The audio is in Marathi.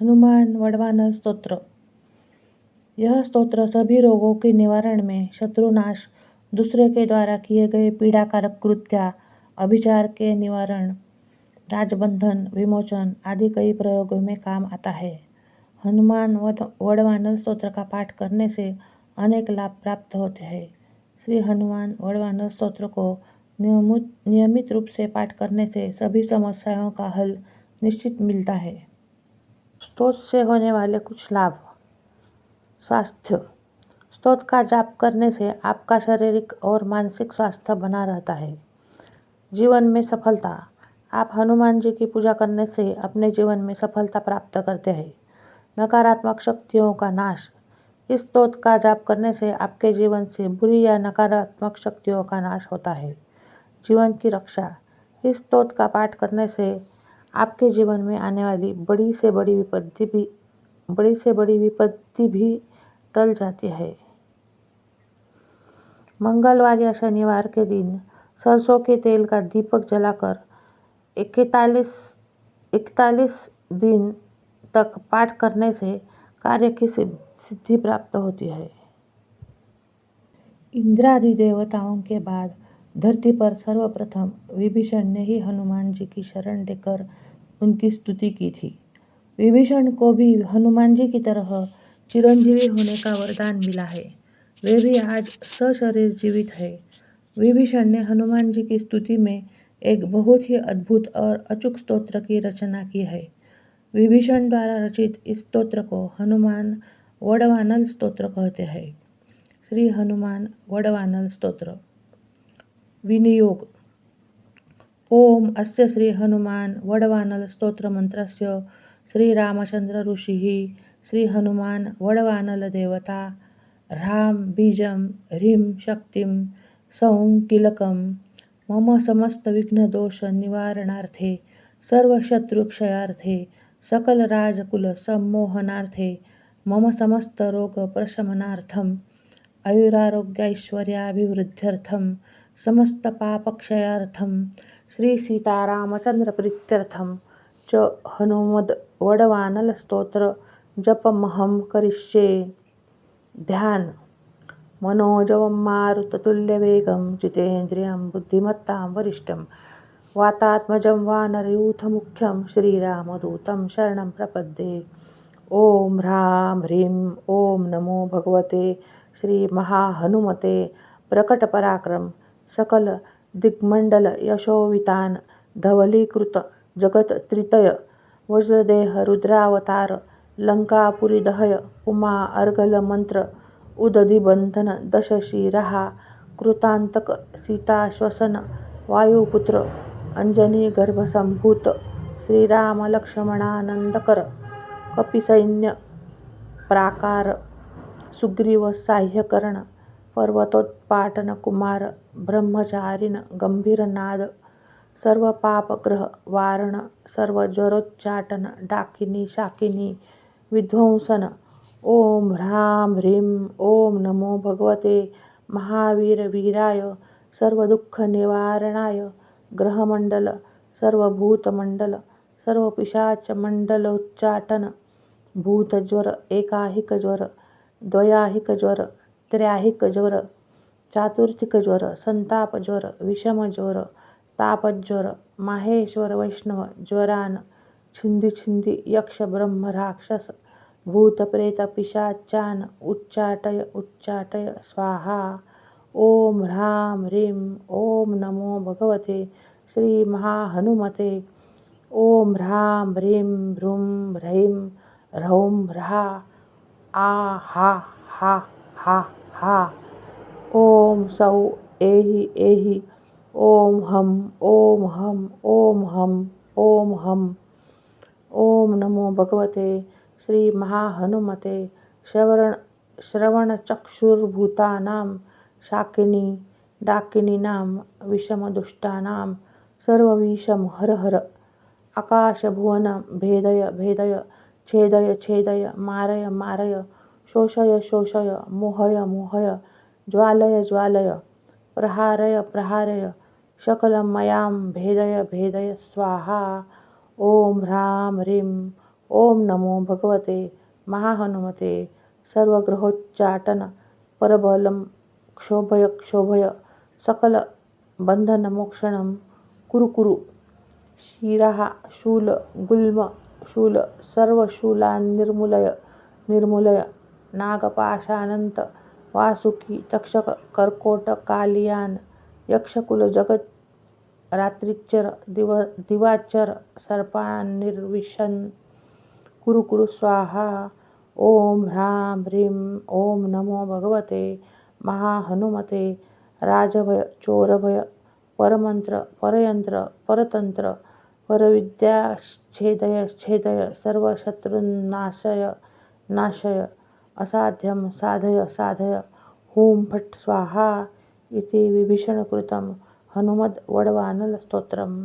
हनुमान वडवानल स्तोत्र। यह स्तोत्र सभी रोगों के निवारण में शत्रुनाश, दूसरे के द्वारा किए गए पीड़ाकारक कृत्या, अभिचार के निवारण, राजबंधन, विमोचन आदि कई प्रयोगों में काम आता है। हनुमान वडवानल स्तोत्र का पाठ करने से अनेक लाभ प्राप्त होते हैं। श्री हनुमान वडवानल स्तोत्र को नियमित रूप से पाठ करने से सभी समस्याओं का हल निश्चित मिलता है। स्तोत्र से होने वाले कुछ लाभ स्वास्थ्य। स्तोत्र का जाप करने से आपका शारीरिक और मानसिक स्वास्थ्य बना रहता है। जीवन में सफलता। आप हनुमान जी की पूजा करने से अपने जीवन में सफलता प्राप्त करते हैं। नकारात्मक शक्तियों का नाश। इस स्तोत्र का जाप करने से आपके जीवन से बुरी या नकारात्मक शक्तियों का नाश होता है। जीवन की रक्षा। इस स्तोत्र का पाठ करने से आपके जीवन में आने वाली बड़ी से बड़ी विपत्ति भी, बड़ी से बड़ी विपत्ति भी टल जाती है। मंगलवार या शनिवार के दिन सरसों के तेल का दीपक जलाकर इकतालीस इकतालीस दिन तक पाठ करने से कार्य की सिद्धि प्राप्त होती है। इंद्रादि देवताओं के बाद धरती पर सर्वप्रथम विभीषण ने ही हनुमान जी की शरण लेकर उनकी स्तुति की थी। विभीषण को भी हनुमान जी की तरह चिरंजीवी होने का वरदान मिला है। वे भी आज सशरीर जीवित है। विभीषण ने हनुमान जी की स्तुति में एक बहुत ही अद्भुत और अचूक स्तोत्र की रचना की है। विभीषण द्वारा रचित इस स्तोत्र को हनुमान वडवानल स्तोत्र कहते हैं। श्री हनुमान वडवानल स्तोत्र। विनियोग। ओम अस्य श्री हनुमान वडवानल स्तोत्र मंत्रस्य श्रीरामचंद्र ऋषिः। श्री हनुमान वडवानल देवता। ह्रां बीजं ह्रीं शक्तिं सौं किलकं। मम समस्तविघ्नदोषनिवारणार्थे सर्वशत्रुक्षयार्थे सकलराजकुलसम्मोहनार्थे मम समस्तरोगप्रशमनार्थम् आयुरारोग्यैश्वर्याभिवृद्ध्यर्थं समस्तपापक्षयार्थं श्रीसीतारामचन्द्रप्रीत्यर्थं च हनुमद्वडवानलस्तोत्र जपमहं करिष्ये। ध्यान। मनोजवं मारुततुल्यवेगं जितेन्द्रियं बुद्धिमत्तां वरिष्ठं वातात्मजं वानरयूथमुख्यं श्रीरामदूतं शरणं प्रपद्ये। ॐ ह्रां ह्रीं ॐ नमो भगवते श्रीमहाहनुमते प्रकटपराक्रम। सकल दिग्मण्डल यशोवितान धवलीकृत जगत्त्रितय वज्रदेह रुद्रावतार लंकापुरीदहय उमा अर्गलमंत्र उदधिबंधन दशशिरः कृतांतक सीताश्वसन वायुपुत्र अंजनीगर्भसंभूत श्रीरामलक्ष्मणानंदकर कपिसैन्य प्राकार पर्वतोत्पाटनकुमार पर्वतोत्पाटन कुमार ब्रह्मचारिण गंभीरनाद सर्वपापग्रह वारण सर्वज्वरोच्चाटन डाकिनी शाकिनी विध्वंसन ओम ह्रां ह्रीं ओम नमो भगवते महावीरवीराय सर्वदुःखनिवारणाय ग्रहमंडल सर्वभूतमंडल सर्वपिशाचमंडलोच्चाटन भूतज्वर एकाहिकज्वर द्वयाहिकज्वर त्रयाहिकज्वर चातुर्थिकज्वर संतापज्वर विषमज्वर तापज्वर माहेश्वर वैष्णव ज्वरान छिंदी छिंदी यक्ष ब्रह्म राक्षस भूत प्रेत पिशाचान उच्चाटय उच्चाटय स्वाहा ओम ह्रां ह्रीं ओम नमो भगवते श्री महाहनुमते ओम ह्रां ह्रीं भ्रूं ह्रैं ह्रौं ह्रा आ हा हा हा। हा. ओम सौ एहि एहि. ओम हम ओम हम ओम हम ओम हम. ओम नमो भगवते श्री महाहनुमते श्रवण श्रवणचक्षुर्भूतानां शाकिनी डाकिनीनां विषमदुष्टानां सर्वविषं हर हर. आकाशभुवन भेदय भेदय छेदय छेदय मारय मारय. शोषय शोषय, मोहय मोहय, ज्वालय ज्वालय, प्रहारय प्रहारय सकलमयां भेदय भेदय, स्वाहा, ओम ह्रां ह्रीं, ओम नमो भगवते, महाहनुमते, सर्वग्रहोच्चाटन, परबलं क्षोभय क्षोभय, सकल बन्धनमोक्षणं कुरु कुरु शिराः शूल, गुल्म, शूल सर्वशूलान्निर्मूलय निर्मूलय नागपाशानन्त वासुकी तक्षक कर्कोट कालियान यक्षकुल जगत रात्रिच्चर दिव दिवाचर सर्पान्निर्विशन् कुरु कुरु स्वाहा ओम ह्रां ह्रीं ओम नमो भगवते महाहनुमते राजभय चोरभय परमंत्र परयंत्र परतंत्र परविद्याच्छेदय छेदय सर्वशत्रुन्नाशय नाशय असाध्यं साधय साधय हूं फट् स्वाहा इति विभीषणकृतं हनुमद्वडवानलस्तोत्रम्